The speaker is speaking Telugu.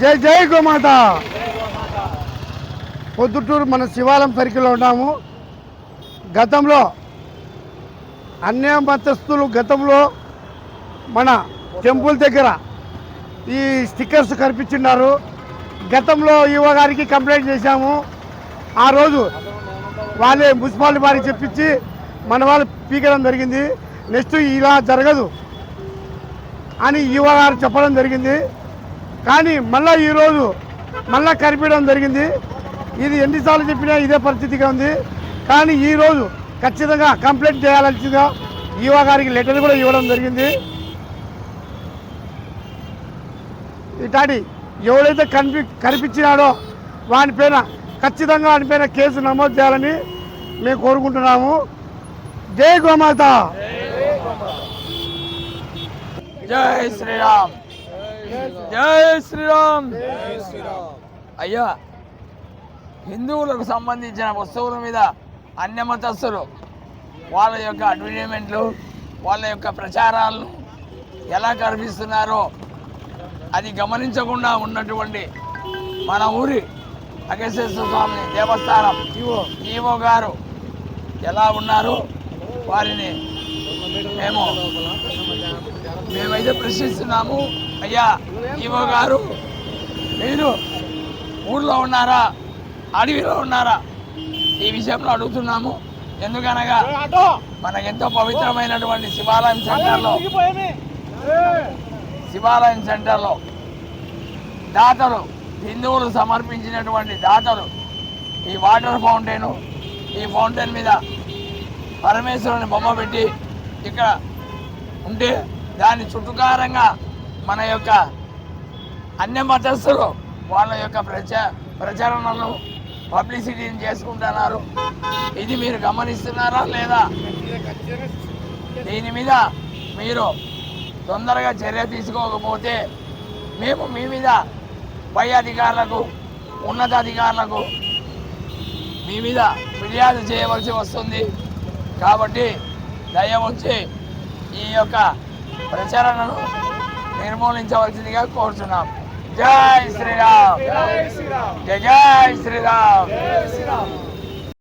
జై జై గోమాత. పొద్దుటూరు మన శివాలయం సర్కిల్లో ఉన్నాము. గతంలో అన్య మతస్థులు గతంలో మన టెంపుల్ దగ్గర ఈ స్టిక్కర్స్ కనిపించున్నారు. గతంలో యువ గారికి కంప్లైంట్ చేశాము. ఆ రోజు వాళ్ళే మున్సిపాలిటీ వారికి చెప్పించి మన వాళ్ళు పీకడం జరిగింది. నెక్స్ట్ ఇలా జరగదు అని యువ గారు చెప్పడం జరిగింది. కానీ మళ్ళీ ఈరోజు మళ్ళా కనిపించడం జరిగింది. ఇది ఎన్నిసార్లు చెప్పినా ఇదే పరిస్థితిగా ఉంది. కానీ ఈరోజు ఖచ్చితంగా కంప్లైంట్ చేయాల్సిందిగా ఈవో గారికి లెటర్ కూడా ఇవ్వడం జరిగింది. ఇటాడి ఎవడైతే కనిపి కనిపించినాడో వాని పైన ఖచ్చితంగా వాని పైన కేసు నమోదు చేయాలని మేము కోరుకుంటున్నాము. జై గోమాత. జై శ్రీరామ్. జై శ్రీరామ్. అయ్యా హిందువులకు సంబంధించిన వస్తువుల మీద అన్యమతస్థులు వాళ్ళ యొక్క అడ్వర్టైజ్మెంట్లు వాళ్ళ యొక్క ప్రచారాలను ఎలా కనిపిస్తున్నారో అది గమనించకుండా ఉన్నటువంటి మన ఊరి అగస్యేశ్వర స్వామి దేవస్థానం. ఈవో గారు ఎలా ఉన్నారో? వారిని మేము మేమైతే ప్రశ్నిస్తున్నాము అయ్యా ఈవో గారు మీరు ఊళ్ళో ఉన్నారా అడవిలో ఉన్నారా? ఈ విషయంలో అడుగుతున్నాము. ఎందుకనగా మనకెంతో పవిత్రమైనటువంటి శివాలయం సెంటర్లో శివాలయం సెంటర్లో దాతలు హిందువులు సమర్పించినటువంటి దాతలు ఈ వాటర్ ఫౌంటైన్ ఈ ఫౌంటైన్ మీద పరమేశ్వరుని బొమ్మ పెట్టి ఇక్కడ ఉంటే దాని చుట్టుకారంగా మన యొక్క అన్య మతస్థులు వాళ్ళ యొక్క ప్రచా ప్రచారణను పబ్లిసిటీని చేసుకుంటున్నారు. ఇది మీరు గమనిస్తున్నారా లేదా? దీని మీద మీరు తొందరగా చర్య తీసుకోకపోతే మేము మీ మీద పై అధికారులకు ఉన్నతాధికారులకు మీ మీద ఫిర్యాదు చేయవలసి వస్తుంది. కాబట్టి దయవచ్చి ఈ యొక్క ప్రచారణను నిర్మూలించవలసిందిగా కోరుతున్నాం జై శ్రీరామ్. జై జై శ్రీరామ్.